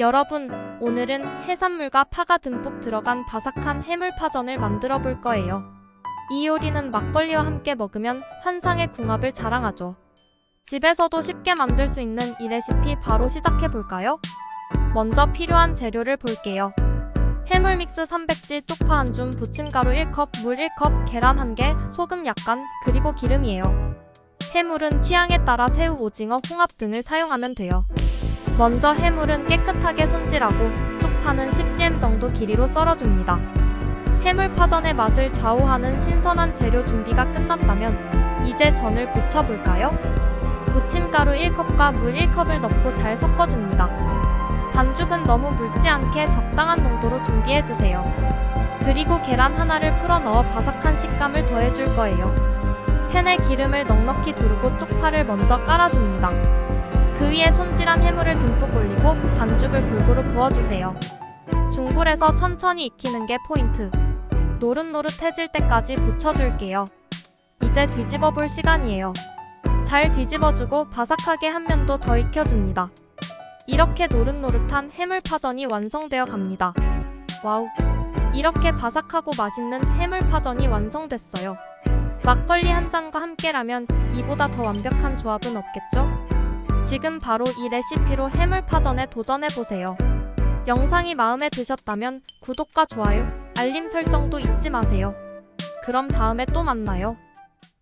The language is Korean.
여러분, 오늘은 해산물과 파가 듬뿍 들어간 바삭한 해물파전을 만들어 볼 거예요. 이 요리는 막걸리와 함께 먹으면 환상의 궁합을 자랑하죠. 집에서도 쉽게 만들 수 있는 이 레시피 바로 시작해 볼까요? 먼저 필요한 재료를 볼게요. 해물 믹스 300지 쪽파 한 줌, 부침가루 1컵, 물 1컵, 계란 1개, 소금 약간, 그리고 기름이에요. 해물은 취향에 따라 새우, 오징어, 홍합 등을 사용하면 돼요. 먼저 해물은 깨끗하게 손질하고 쪽파는 10cm 정도 길이로 썰어줍니다. 해물 파전의 맛을 좌우하는 신선한 재료 준비가 끝났다면 이제 전을 부쳐볼까요? 부침가루 1컵과 물 1컵을 넣고 잘 섞어줍니다. 반죽은 너무 묽지 않게 적당한 농도로 준비해주세요. 그리고 계란 하나를 풀어 넣어 바삭한 식감을 더해줄 거예요. 팬에 기름을 넉넉히 두르고 쪽파를 먼저 깔아줍니다. 그 위에 손질한 해물을 듬뿍 올리고 반죽을 골고루 부어주세요. 중불에서 천천히 익히는 게 포인트. 노릇노릇해질 때까지 부쳐줄게요. 이제 뒤집어 볼 시간이에요. 잘 뒤집어주고 바삭하게 한 면도 더 익혀줍니다. 이렇게 노릇노릇한 해물파전이 완성되어 갑니다. 와우! 이렇게 바삭하고 맛있는 해물파전이 완성됐어요. 막걸리 한 잔과 함께라면 이보다 더 완벽한 조합은 없겠죠? 지금 바로 이 레시피로 해물파전에 도전해보세요. 영상이 마음에 드셨다면 구독과 좋아요, 알림 설정도 잊지 마세요. 그럼 다음에 또 만나요.